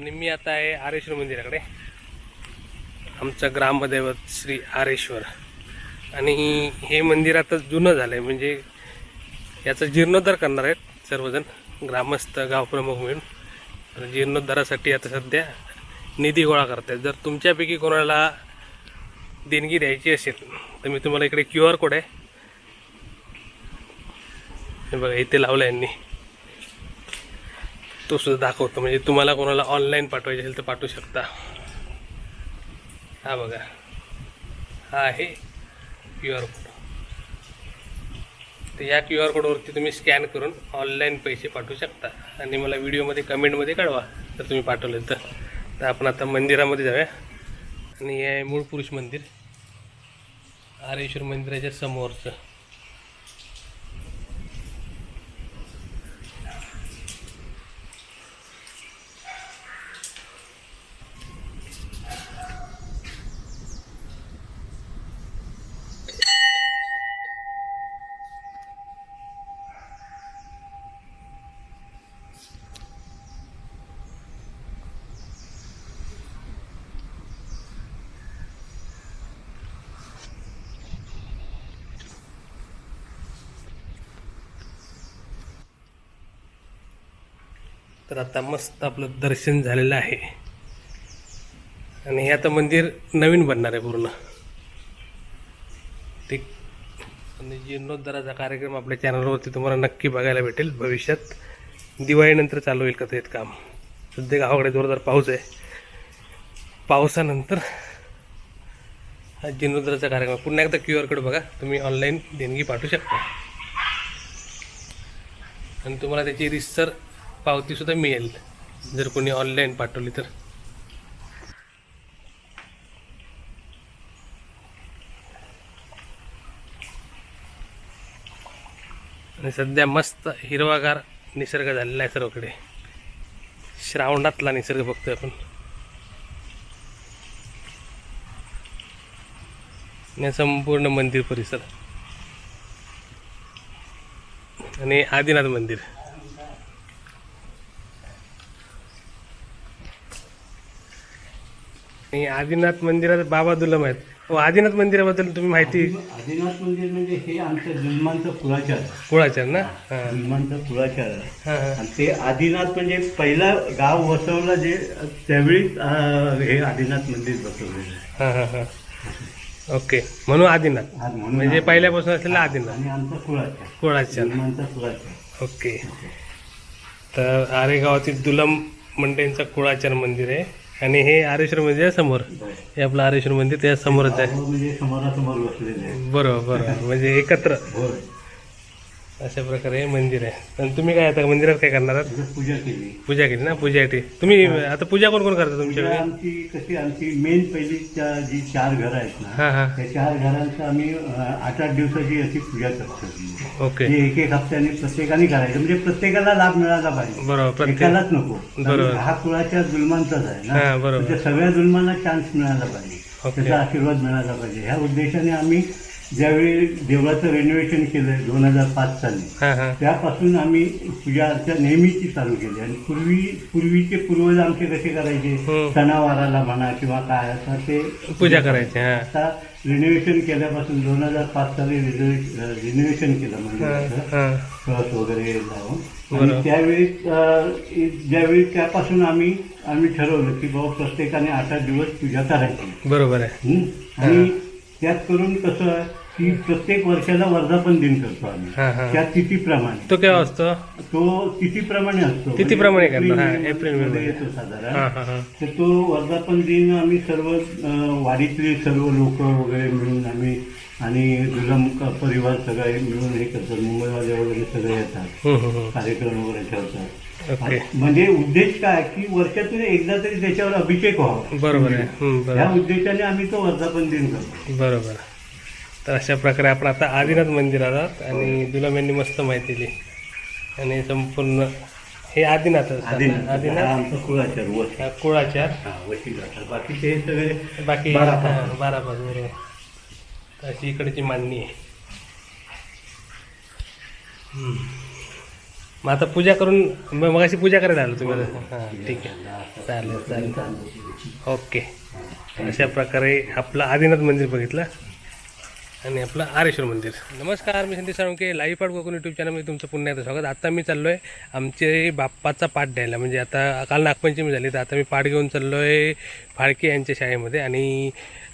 आणि मी आता आहे आरेश्वर मंदिराकडे. आमचं ग्रामदैवत श्री आरेश्वर. आणि हे मंदिर आता जुनं झालं आहे म्हणजे याचा जीर्णोद्धार करणार आहेत सर्वजण ग्रामस्थ गावप्रमुख मिळून. जीर्णोद्धारासाठी आता सध्या निधी गोळा करत आहेत जर तुमच्यापैकी कोणाला देणगी द्यायची असेल तर मी तुम्हाला इकडे क्यू आर कोड आहे. हे बघा इथे लावलं यांनी. तो सुद्धा दाखवतो. म्हणजे तुम्हाला कोणाला ऑनलाईन पाठवायचे असेल तर पाठवू शकता. हा बघा. हा आहे क्यू आर कोड. तर या क्यू आर कोडवरती तुम्ही स्कॅन करून ऑनलाईन पैसे पाठवू शकता. आणि मला व्हिडिओमध्ये कमेंटमध्ये कळवा जर तुम्ही पाठवले तर. तर आपण आता मंदिरामध्ये जाऊया. आणि हे आहे मूळ पुरुष मंदिर. आरेश्वर मंदिराच्या समोरचं. तर आता मस्त आपलं दर्शन झालेलं आहे. आणि हे आता मंदिर नवीन बनणार आहे पूर्ण. ठीक आणि जीर्णोद्धाराचा कार्यक्रम आपल्या चॅनलवरती तुम्हाला नक्की बघायला भेटेल भविष्यात. दिवाळीनंतर चालू होईल कथेत काम? सध्या गावाकडे जोरदार पाऊस आहे. पावसानंतर हा जीर्णोद्धाराचा कार्यक्रम पुन्हा एकदा क्यू आर कोड बघा. तुम्ही ऑनलाईन देणगी पाठवू शकता. आणि तुम्हाला त्याची रिसर पावतीसुद्धा मिळेल. जर कोणी ऑनलाईन पाठवली तर. आणि सध्या मस्त हिरवागार निसर्ग झालेला आहे सर्वकडे. श्रावणातला निसर्ग बघतोय आपण. संपूर्ण मंदिर परिसर. आणि आदिनाथ मंदिर. आणि आदिनाथ मंदिरात बाबा दुलम आहेत. हो आदिनाथ मंदिराबद्दल तुम्ही माहिती आदिनाथ मंदिर म्हणजे हे आमच्या जुलमांचं कुळाचार. कुळाचार ना? हां. जुलमांचं कुळाचार. आहे. हां. आणि ते आदिनाथ म्हणजे पहिला गाव वसवलं जे त्यावेळी हे आदिनाथ मंदिर बसवलेलं आहे. हां हां हां. ओके. म्हणून आदिनाथ. आज म्हणून म्हणजे. पहिल्यापासून असलेलं आदिनाथ. आणि आमचा कुळाचार. कुळाचार. जुलमांचा कुळाचार. ओके. तर आरेगावातील दुलम मंडईंचं कुळाचार मंदिर आहे. आणि हे आरेश्वर मंदिर आहे समोर. हे आपलं आरेश्वर मंदिर त्या समोरच आहे. म्हणजे समोरासमोर बसलेले आहे. बरोबर बरोबर. म्हणजे एकत्र. अशा प्रकारे हे मंदिर आहे. आणि तुम्ही काय आता मंदिरात काय करणार आहात? पूजा केली. पूजा केली ना? पूजासाठी तुम्ही आता पूजा कोण कोण करता पूजा तुमच्याकडे आमची कशी आमची मेन पहिली त्या जी चार घरं आहेत ना हां हां. त्या चार घरांचं आम्ही आठ आठ दिवसाची अशी पूजा करतो. ओके. ते एक एक हप्त्याने प्रत्येकाने करायचं. म्हणजे प्रत्येकाला लाभ मिळाला पाहिजे. बरोबर. प्रत्येक एकालाच नको. बरोबर. हा कुळाच्या जुलमांचाच आहे हा, ना बरोबर. म्हणजे सगळ्या जुलमांना चान्स मिळाला पाहिजे. ओके. त्याचा आशीर्वाद मिळाला पाहिजे. ह्या उद्देशाने आम्ही ज्यावेळी देवळाचं रेनोव्हेशन केलं दोन हजार पाच साली हां हां. त्यापासून आम्ही पूजा अर्चा नेहमीची चालू केली. आणि पूर्वी पूर्वीचे पूर्वज आमचे कसे करायचे? हम्म. सणावाराला म्हणा किंवा काय असं ते पूजा करायची हां. आता रिनोव्हेशन केल्यापासून दोन हजार पाच साली रिनोव्हेशन केलं म्हणजे हां हां. कळस वगैरे लावून. आणि त्यावेळी अं, ज्यावेळी त्यापासून आम्ही आम्ही ठरवलं की बाबा प्रत्येकाने आठ आठ दिवस पूजा करायची. बरोबर आहे. हं? आणि त्यात करून कसं की प्रत्येक वर्षाला वर्धापन दिन करतो आम्ही. हां हां. त्या तिथीप्रमाणे. तो केव्हा असतो? तो तिथीप्रमाणे असतो. तिथीप्रमाणे म्हणजे करणार, हां, एप्रिल एप्रिलमध्ये मध्ये. येतो साधारण. हां हां हां. तर तो वर्धापन दिन आम्ही सर्व अं, वाडीतले सर्व लोक वगैरे मिळून आम्ही आणि जुलम क- परिवार सगळे मिळून हे करतात मुंबईवाले वगैरे सगळे येतात. हम्म, हम्म, हम्म. कार्यक्रम वगैरे ठेवतात. ओके. म्हणजे उद्देश काय? की वर्षातून एकदा तरी त्याच्यावर अभिषेक व्हावा. बरोबर आहे. हम्म, या बरोबर उद्देशाने आम्ही तो वर्धापन दिन करतो. बरोबर. तर अशा प्रकारे आपण आता आदिनाथ मंदिरात आहोत आणि दुलम यांनी मस्त माहिती दिली. आणि संपूर्ण हे आदिनाथ आदिनाथ. हा आदिनाथ आमचा कुळाचार वस हा, कुळाचार. हा वशी बाकीचे हे सगळे बाकी बारा हा, पाच. बारा पाच बरोबर तर अशी इकडची मांडणी आहे. हम्म. मग आता पूजा करून मग मगाशी पूजा करायला आलो तुम्ही. हां ठीक आहे. चालेल. चालेल. ओके. अशा प्रकारे आपलं आदिनाथ मंदिर बघितलं. आणि आपलं आरेश्वर मंदिर. नमस्कार मी संदेश साळुंके लाईव्ह पाठ कोकण युट्यूब चॅनलमध्ये तुमचं पुन्हा एकदा स्वागत. आता मी चाललो आहे आमचे बाप्पाचा पाठ द्यायला. म्हणजे आता काल नागपंचमी झाली तर आता मी पाठ घेऊन चाललो आहे फाळके यांच्या शाळेमध्ये. आणि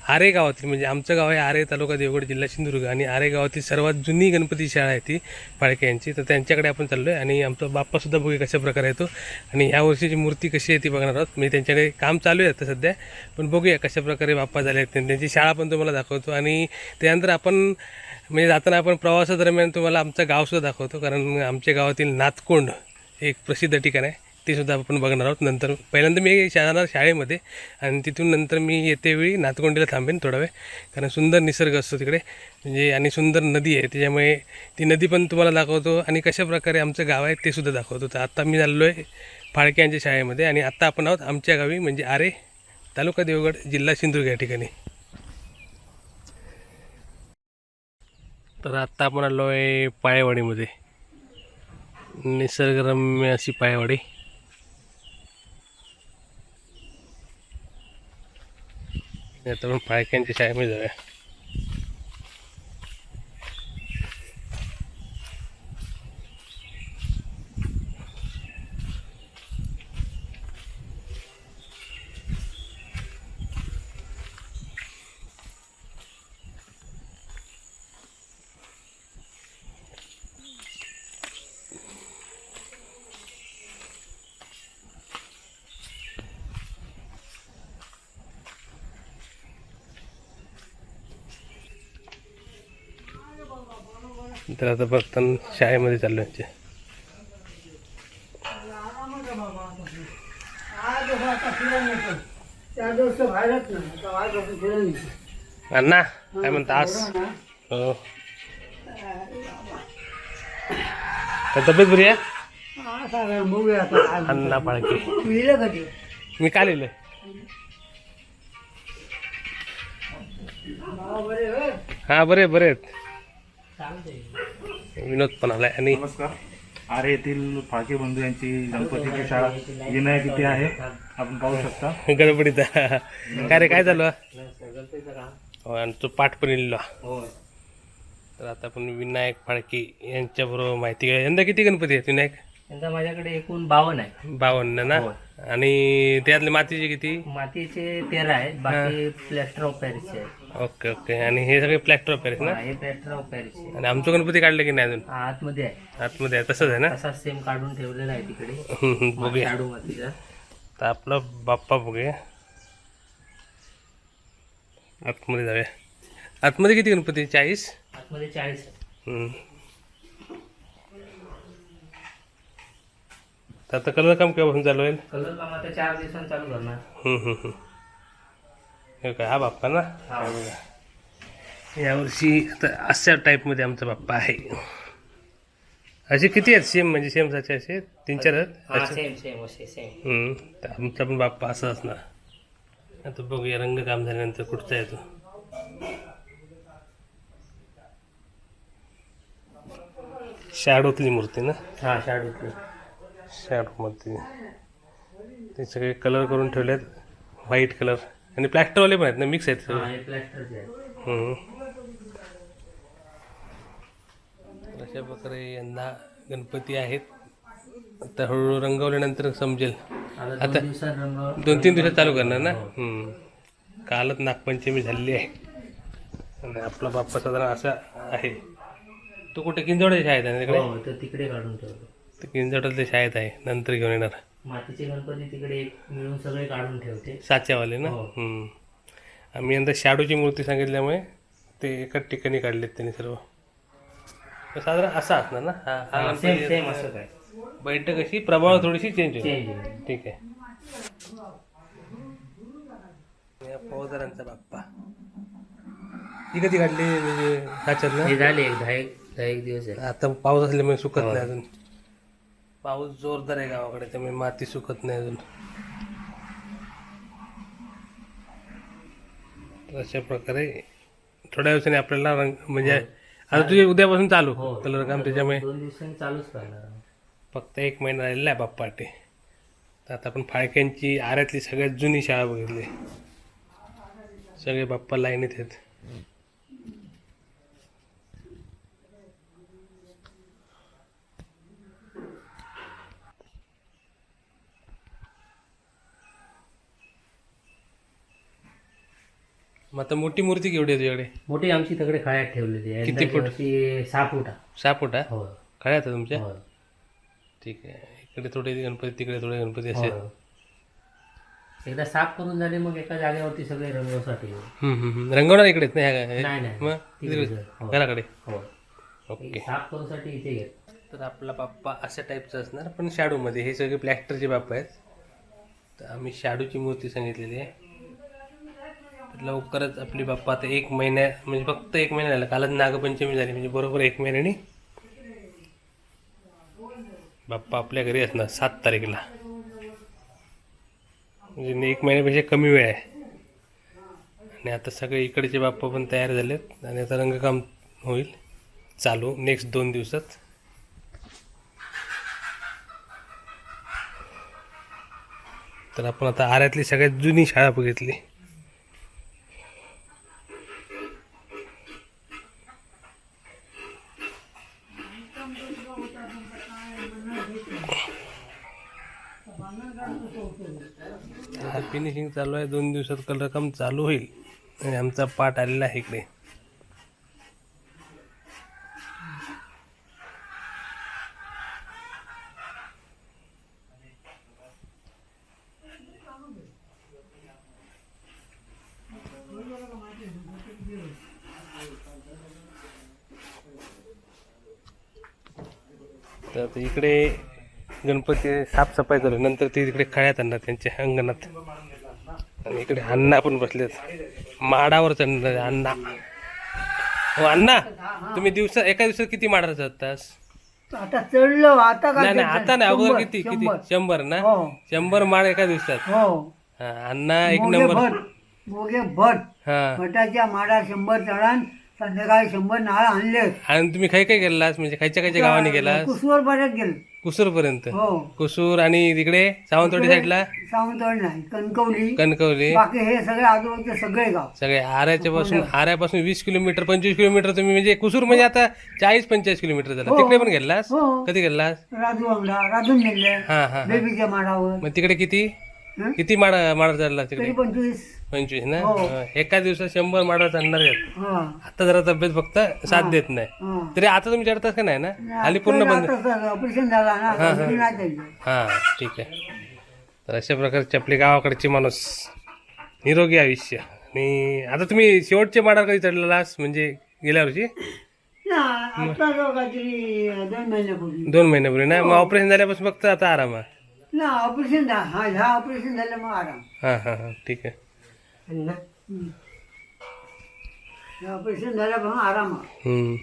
आरे गावातील म्हणजे आमचं गाव आहे आरे तालुका देवगड जिल्हा सिंधुदुर्ग आणि आरे गावातील सर्वात जुनी गणपती शाळा आहे ती फाळके यांची. तर त्यांच्याकडे आपण चाललो आहे आणि आमचा बाप्पासुद्धा बघूया कशा प्रकारे येतो. आणि ह्या वर्षीची मूर्ती कशी आहे ती बघणार आहोत. मी त्यांच्याकडे काम चालू आहे आता सध्या पण बघूया कशा प्रकारे बाप्पा झाले आहेत. त्यांची शाळा पण तुम्हाला दाखवतो आणि त्यानंतर आपण म्हणजे जाताना आपण प्रवासादरम्यान तुम्हाला आमचं गावसुद्धा दाखवतो. कारण आमच्या गावातील नातकोंड एक प्रसिद्ध ठिकाण आहे. ते सुद्धा आपण बघणार आहोत. नंतर पहिल्यांदा मी जाणार शाळेमध्ये आणि तिथून नंतर मी येते वेळी नातकोंडीला थांबेन थोडा वेळ. कारण सुंदर निसर्ग असतो तिकडे. म्हणजे आणि सुंदर नदी आहे. त्याच्यामुळे ती नदी पण तुम्हाला दाखवतो आणि कशाप्रकारे आमचं गाव आहे ते सुद्धा दाखवतो. तर आत्ता मी चाललो आहे फाळके यांच्या शाळेमध्ये आणि आत्ता आपण आहोत आमच्या गावी म्हणजे आरे तालुका देवगड जिल्हा सिंधुदुर्ग या ठिकाणी. तर आत्ता आपण आलो आहे पायवाडीमध्ये. निसर्गरम्य अशी पायवाडी. नाही तर मग पायक्यांच्या शाळेमध्ये जाऊया. तर आता बघताना शाळेमध्ये चाललो यांचे अण्णा काय म्हणता आज? हो. काय तब्येत बरी आहे? अण्णा पाळके. मी काल येलोय. हा बरे बरे आहेत. विनोद पण आलाय. आणि नमस्कार. आरे येथील फाळके बंधू यांची गणपतीची शाळा विनायक इथे आहे. आपण पाहू शकता. गडबडीत काय रे काय झालं हो आणि तो पाठ पण लिहिला तर आता आपण विनायक फाळके यांच्याबरोबर माहिती घ्या यंदा किती गणपती आहेत विनायक? यंदा माझ्याकडे एकूण बावन्न आहे. बावन्न ना? होय. आणि त्यातले मातीचे किती? मातीचे तेरा आहेत बाकी प्लॅस्टर ऑफ पॅरिसचे आहेत. Okay okay. आणि हे सगळे प्लॅस्टर ऑफ पॅरिस ना? हा, हे प्लॅस्टर ऑफ पॅरिसचे आणि आमचं गणपती काढलं की नाही अजून? आतमध्ये आहे. आतमध्ये आहे तसंच आहे ना? तसाच सेम काढून ठेवलेला आहे तिकडे. बघूया. शाडू मातीचा तर आपला बाप्पा बघूया. आतमध्ये जाऊया. आतमध्ये किती गणपती? आहे? चाळीस? आतमध्ये चाळीस आहे. हम्म. तर आता कलर काम केव्हापासून चालू आहे कलर काम आता चार दिवसांनी चालू करणार. हम्म, हम्म, हम्म. हे काय हा बाप्पा ना? हा. यावर्षी आता अशा टाईपमध्ये आमचा बाप्पा आहे. असे किती आहेत? सेम म्हणजे सेम साचे असे? तीन चार आहेत? हा असे? सेम सेम असे सेम हम्म. तर आमचा पण बाप्पा असा असणार. आता बघूया रंगकाम झाल्यानंतर कुठचा येतो शॅडोतली मूर्ती ना? हा शाडूतले. शॅडोमध्ये ते सगळे कलर करून ठेवलेत. व्हाईट कलर आणि प्लॅस्टरवाले पण आहेत ना? मिक्स आहेत हा सगळे हे अशा प्रकारे यंदा गणपती आहेत. आता हळूहळू रंगवल्यानंतर समजेल. आता दोन तीन दिवसात चालू करणार ना? हम्म. कालच नागपंचमी झालेली आहे. आणि आपला बाप्पा साधारण असा आहे. तो कुठे किंजवड्याच्या शाळेत आहे ना तिकडे? हो तर तर किंजवड्यातल्या शाळेत आहे. नंतर घेऊन येणार. मातीचे गणपती तिकडे मिळून सगळे काढून ठेवते. साच्यावाले ना? हो. हम्म. आम्ही यंदा शाडूची मूर्ती सांगितल्यामुळे ते एकाच ठिकाणी काढलेत त्यांनी सर्व. तर साधारण असा असणार ना? हा हा सेम सेम असं काय. बैठक अशी प्रभाव थोडीशी चेंज होईल. चेंज ठीक आहे. या पवदारांचा बाप्पा. ही कधी काढली म्हणजे ह्याच्यात ना हे झाले एक दहा एक दहा एक दिवस आहे आता पाऊस असल्यामुळे सुकत नाही अजून. पाऊस जोरदार आहे गावाकडे त्यामुळे माती सुकत नाही अजून. तर अशा प्रकारे थोड्या दिवसांनी आपल्याला रंग म्हणजे आता तुझे उद्यापासून चालू हो. कलर काम त्याच्यामुळे? दोन दिवसांनी चालूच करणार फक्त एक महिना राहिलेला आहे बाप्पाटे. तर आता आपण फाळक्यांची आऱ्यातली सगळ्यात जुनी शाळा बघितली. सगळे बाप्पा लाईनीत आहेत. मग आता मोठी मूर्ती केवढी आहे तुझ्याकडे? मोठी आमची तकडे खळ्यात ठेवलेली आहे. किती फूट? सहा फूट आहे. सहा फूट हा हो. खळ्या आता तुमच्या? हो. ठीक आहे. इकडे थोडे गणपती तिकडे थोडे गणपती असे. हो. एकदा साफ करून झाले मग एका जागेवरती सगळे रंगवसाठी. हम्म, हम्म, हम्म. रंगवणार इकडेच नाही ह्या? नाही नाही. मग? तिकडे तिकडे? हो. घराकडे? हो. ओके. साफ करूसाठी इथे घेत तर आपला बाप्पा अशा टाईपचा असणार पण शॅडोमध्ये. हे सगळे प्लॅस्टरचे बाप्पा आहेत. तर आम्ही शॅडोची मूर्ती सांगितलेली आहे. लवकरच आपली बाप्पा आता एक महिन्या म्हणजे फक्त एक महिना झाला. कालच नागपंचमी झाली म्हणजे बरोबर एक महिन्याने. बाप्पा आपल्या घरी असणार सात तारीखला. म्हणजे एक महिन्यापेक्षा कमी वेळ आहे. आणि आता सगळे इकडचे बाप्पा पण तयार झालेत आणि आता रंगकाम होईल चालू नेक्स्ट दोन दिवसात. तर आपण आता आऱ्यातली सगळ्यात जुनी शाळा बघितली. फिनिशिंग चालू आहे. दोन दिवसात कलर काम चालू होईल. आणि आमचा पाठ आलेला आहे इकडे. तर इकडे गणपती साफसफाई करू नंतर ते तिकडे खळ्यात आणणार त्यांच्या अंगणात. आणि इकडे अण्णा पण बसलेत. माडावर चढणार अण्णा. हो अण्णा तुम्ही दिवसा एका दिवसात किती माडावर चढतास? आता चढलो आता काय नाही नाही आता नाही अगोदर किती किती? शंभर. ना? हो. शंभर माड एका दिवसात? हो. हा, अण्णा एक मोगे नंबर. भट मोगे भट हा. भटाच्या माडा शंभर चढान संध्याकाळी शंभर नाळ आणले. आणि तुम्ही खाय काय गेलास म्हणजे खायच्या खायच्या गावाने गेलास कुसवर पर्यंत गेलो. कुसूर पर्यंत हो. कुसूर आणि तिकडे सावंतवाडी साईडला सावंतवाडी नाही कणकवली. कणकवली. बाकी हे सगळे आजूबाजूचे सगळे गाव. सगळे आऱ्याच्या पासून आऱ्यापासून वीस किलोमीटर पंचवीस किलोमीटर तुम्ही म्हणजे कुसूर म्हणजे आता चाळीस पंचेचाळीस किलोमीटर झाला. हो. तिकडे पण गेलास हो. कधी गेलास राजू अंगडा राजून नेले हा हा हा. बेबीच्या माडावर. मग तिकडे किती? हं? किती माड माड चढला तिकडे? तरी पंचवीस. पंचवीस ना? हो. हा. एका दिवसात शंभर माड चढणार आहेत. हा. आता जरा तब्येत फक्त साथ देत नाही. हा. तरी आता तुम्ही चढताच का नाही ना? खाली पूर्ण बंद ऑपरेशन झाला ना ऑपरेशन नाही केलं. हा ठीक आहे. तर अशा प्रकारची आपली गावाकडची माणूस निरोगी आयुष्य. आणि आता तुम्ही शेवटचे माडार कधी चढलेलास म्हणजे गेल्या वर्षी? ना आता जो काहीतरी दोन महिन्यापूर्वी दोन महिन्यापूर्वी ना? मग ऑपरेशन झाल्यापासून फक्त आता आराम आहे ना ऑपरेशन झा हा ह्या ऑपरेशन झालं मग आराम हां हां हां ठीक आहे हम्म. हे ऑपरेशन झाल्यापासून आराम आहे. हम्म.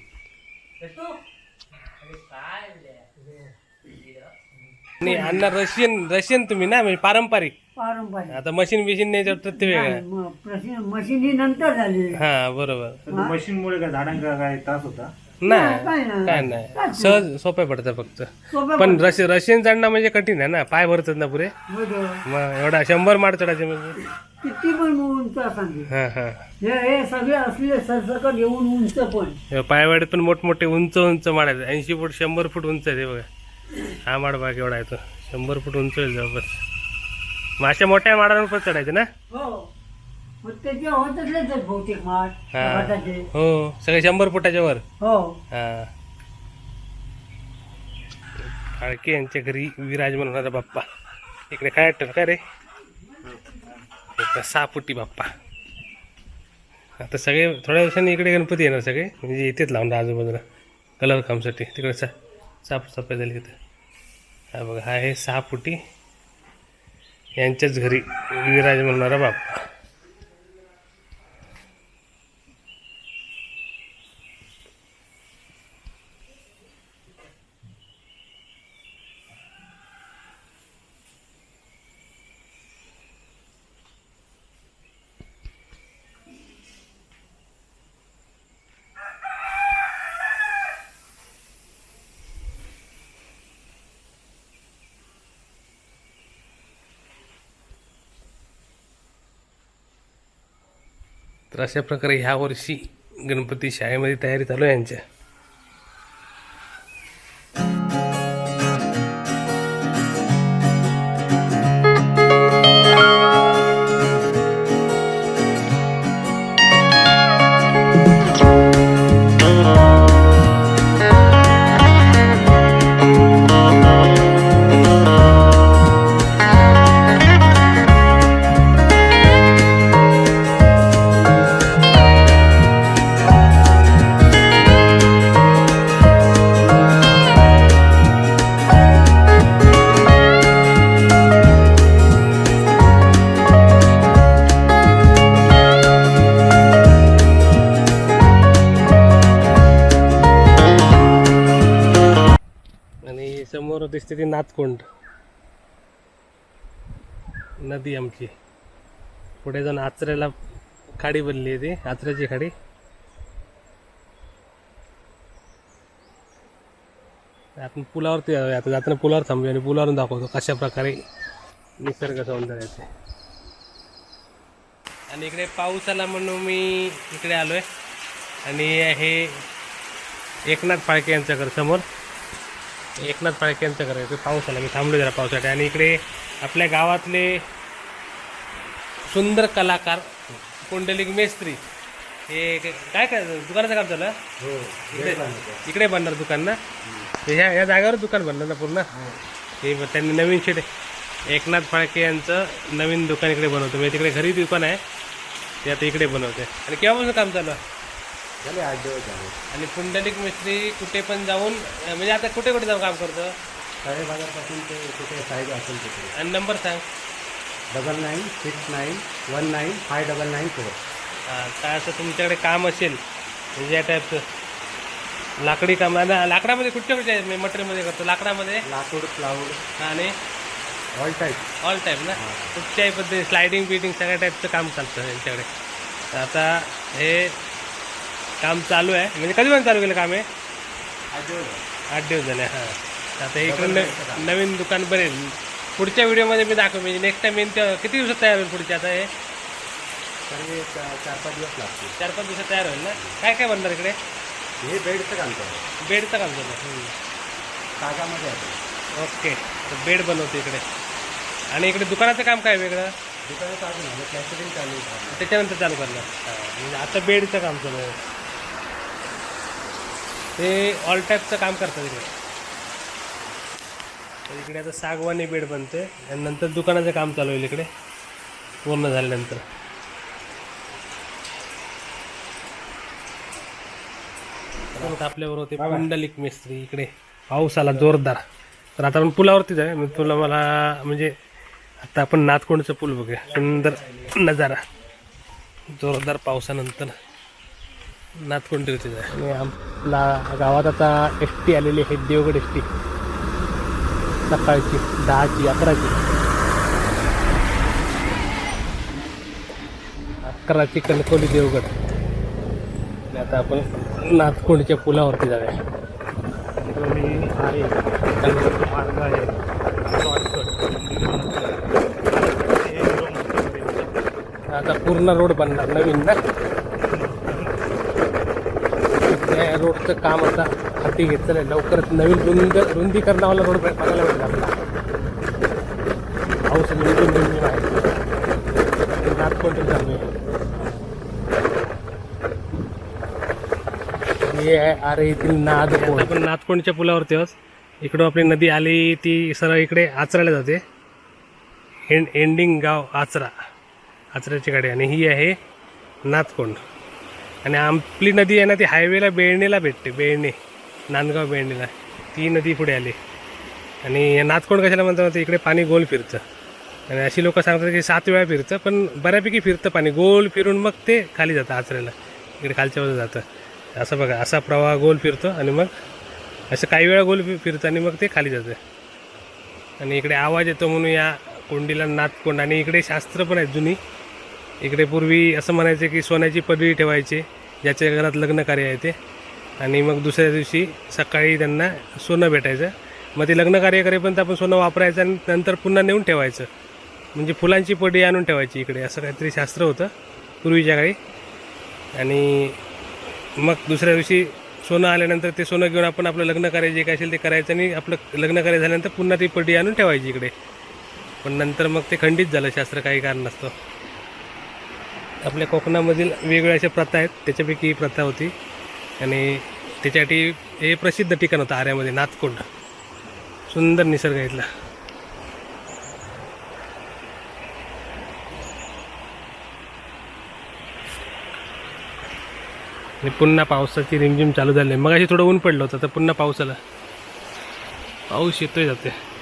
आणि अण्णा रशियन रशियन तुम्ही ना म्हणजे पारंपरिक पारंपरिक आता मशीन बिशीन नाही चढतात ते वेगळं आहे. मग प्रश्न मशीन ही नंतर झाली हा बरोबर पण मशीनमुळे काय झाडांका काय त्रास होता नाही. काय नाही. काय नाही. सहज सोपे पडतं फक्त. सोपं पण रश रशियन चढणं म्हणजे कठीण आहे ना. पाय भरतात ना पुरे. मग एवढा शंभर माड चढायचे म्हणजे. किती पण उंच हां हां. हे हे सगळे असले सरसकट येऊन उंच पण. पायवाडीत पण मोठमोठे उंच उंच माड आहेत. ऐंशी फूट शंभर फूट उंच आहे ते बघा. हा माड बघा केवढा आहे तो. शंभर फूट उंच आहे जवळपास. मग अशा मोठ्या माडांवर पण चढायचे ना? हो. बहुतेक माठ हा. हो सगळे शंभर फुटाच्या वर. हो. हा. फाळके यांच्या घरी विराजमान होणारा बाप्पा. इकडे काय वाटतं काय रे? इकडे सहा फुटी बाप्पा. आता सगळे थोड्या दिवसांनी इकडे गणपती येणार सगळे. म्हणजे इथेच लावणार आजूबाजूला. कलर कामसाठी तिकडे सा साफसफाई झाली तिथं हा बघा हा आहे सहा फुटी यांच्याच घरी विराजमान होणारा बाप्पा. तर अशा प्रकारे ह्या वर्षी गणपती शाळेमध्ये तयारी चालू आहे यांच्या. समोर ती नदी आमची. पुढे जाऊन आचऱ्याला खाडी बनली आहे ती आचऱ्याची खाडी. आपण पुलावरती जाऊया आता. जाताना पुलावर थांबूया आणि पुलावरून दाखवतो कशा प्रकारे निसर्ग सौंदर्य ते. आणि इकडे पाऊस आला म्हणून मी इकडे आलोय. आणि हे एकनाथ फाळके यांचं घर समोर. एकनाथ फाळके यांचं घर आहे ते पाऊस आला मी थांबलो जरा पावसासाठी आणि इकडे आपल्या गावातले सुंदर कलाकार कुंडलिक मेस्त्री हे काय काय दुकानाचं काम झालं इकडे इकडे बनणार दुकान ना? हे ह्या ह्या जागेवर दुकान बनणार ना पूर्ण? हे. ब- त्यांनी नवीन शेड एकनाथ फाळके यांचं नवीन दुकान इकडे बनवतो. म्हणजे तिकडे घरी दुकान आहे ते आता इकडे बनवते आणि केव्हापासून काम चालू आहे? झाले आठ दिवस झाले. आणि पुंडलिक मिस्त्री कुठे पण जाऊन म्हणजे आता कुठे कुठे जाऊन काम करतो? साडेबाजारपासून ते कुठे साईड असेल तिथे. आणि नंबर सांग. Double nine six nine one nine five double nine four. हां काय असं तुमच्याकडे काम असेल म्हणजे या टाईपचं लाकडी काम आणि लाकडामध्ये कुठच्या कुठच्या मटेरियलमध्ये करतो लाकडामध्ये? लाकूड प्लाऊड. आणि? ऑल टाईप ऑल टाईप ना? कुठच्याही पद्धती स्लायडिंग बिल्डिंग सगळ्या टाईपचं काम चालतं यांच्याकडे. तर आता हे काम चालू आहे. म्हणजे कधी पण चालू केलं काम हे? आठ दिवस झाले. हां. आता इकडे न- नवीन दुकान बनेल पुढच्या व्हिडिओमध्ये मी दाखव म्हणजे नेक्स्ट टाइम येईन किती दिवसात तयार होईल पुढचे आता हे? चार पाच दिवस लागतील. चार पाच दिवसात तयार होईल ना? काय काय बनणार इकडे? हे बेडचं काम करतो बेडचं काम चालू तागामध्ये आहे ओके. तर बेड बनवतो इकडे. आणि इकडे दुकानाचं काम काय वेगळं? अजून आलं प्लॅस्टरिंग चालू आहे. त्याच्यानंतर चालू करणार. म्हणजे आता बेडचं काम चालू आहे. ते ऑल टाईपचं काम करतात इकडे. तर इकडे आता सागवानी बेड बनते. आणि नंतर दुकानाचं काम चालू होईल इकडे. पूर्ण झाल्यानंतर. आपल्याबरोबर होते पुंडलिक मिस्त्री इकडे. पाऊस आला जोरदार. तर आता आपण पुलावरतीच आहे. मी तुला मला म्हणजे आता आपण नाथकोंडचं पूल बघूया. सुंदर नजारा. जोरदार पावसानंतर. नाथकोंडीवरतीच आहे आणि आपला गावात आता एस टी आलेली आहे देवगड एस टी सकाळची दहाची अकराची. अकराची कणकवली देवगड. आणि आता आपण नाथकोंडीच्या पुलावरती जाऊया. आहे. मार्ग आहे. आता पूर्ण रोड बनणार नवीन ना त्या रोडचं काम आता हाती घेतलेलं आहे. लवकरच नवीन रुंद रुंदीकरणावाला रोड बघायला भेटला आपल्याला. पाऊस रुंदी रुंदी आहे. नागकोंडून चालू आहे. हे आहे आरे येथील नादकोंड. आपण नाथकोंडच्या पुलावरती आहोत. इकडं आपली नदी आली ती सरळ इकडे आचरायला जाते. एंड एंडिंग गाव आचरा. आचऱ्याची गाडी. आणि ही आहे नाथकोंड आणि आपली नदी आहे ना ती हायवेला बेळणीला भेटते बेळणे नांदगाव बेळणीला ती नदी पुढे आली. आणि हे नाथकोंड कशाला म्हणतात माहिती इकडे पाणी गोल फिरतं. आणि अशी लोक सांगतात की सात वेळा फिरतं पण बऱ्यापैकी फिरतं पाणी. गोल फिरून मग ते खाली जातं आचऱ्याला इकडे खालच्या बाजूला जातं. असं बघा असा प्रवाह गोल फिरतो आणि मग असं काही वेळा गोल फिरतं आणि मग ते खाली जातं. आणि इकडे आवाज येतो म्हणून या कोंडीला नातकोंड आणि इकडे शास्त्र पण आहेत जुनी. इकडे पूर्वी असं म्हणायचे की सोन्याची पदवी ठेवायचे ज्याच्या घरात लग्न कार्य आहे ते. आणि मग दुसऱ्या दिवशी सकाळी त्यांना सोनं भेटायचं. मग ते लग्न कार्य करेपर्यंत आपण सोनं वापरायचं आणि नंतर पुन्हा नेऊन ठेवायचं. म्हणजे फुलांची पडी आणून ठेवायची इकडे असं काहीतरी शास्त्र होतं पूर्वीच्या काळी. आणि मग दुसऱ्या दिवशी सोनं आल्यानंतर ते सोनं घेऊन आपण आपलं लग्न करायचे जे काय असेल ते करायचं आणि आपलं लग्न कार्य झाल्यानंतर पुन्हा ती पडी आणून ठेवायची इकडे. पण नंतर मग ते खंडित झालं शास्त्र काही कारण नसतं. आपल्या कोकणामधील वेगवेगळ्या अशा प्रथा आहेत. त्याच्यापैकी ही प्रथा होती. आणि त्याच्यासाठी हे प्रसिद्ध ठिकाण होतं आऱ्यामध्ये नाथकुंड. सुंदर निसर्ग इथला. आणि पुन्हा पावसाची रिमझिम चालू झाली. मग अशी थोडं ऊन पडलं होतं तर पुन्हा पाऊस आला. पाऊस येतोय जाते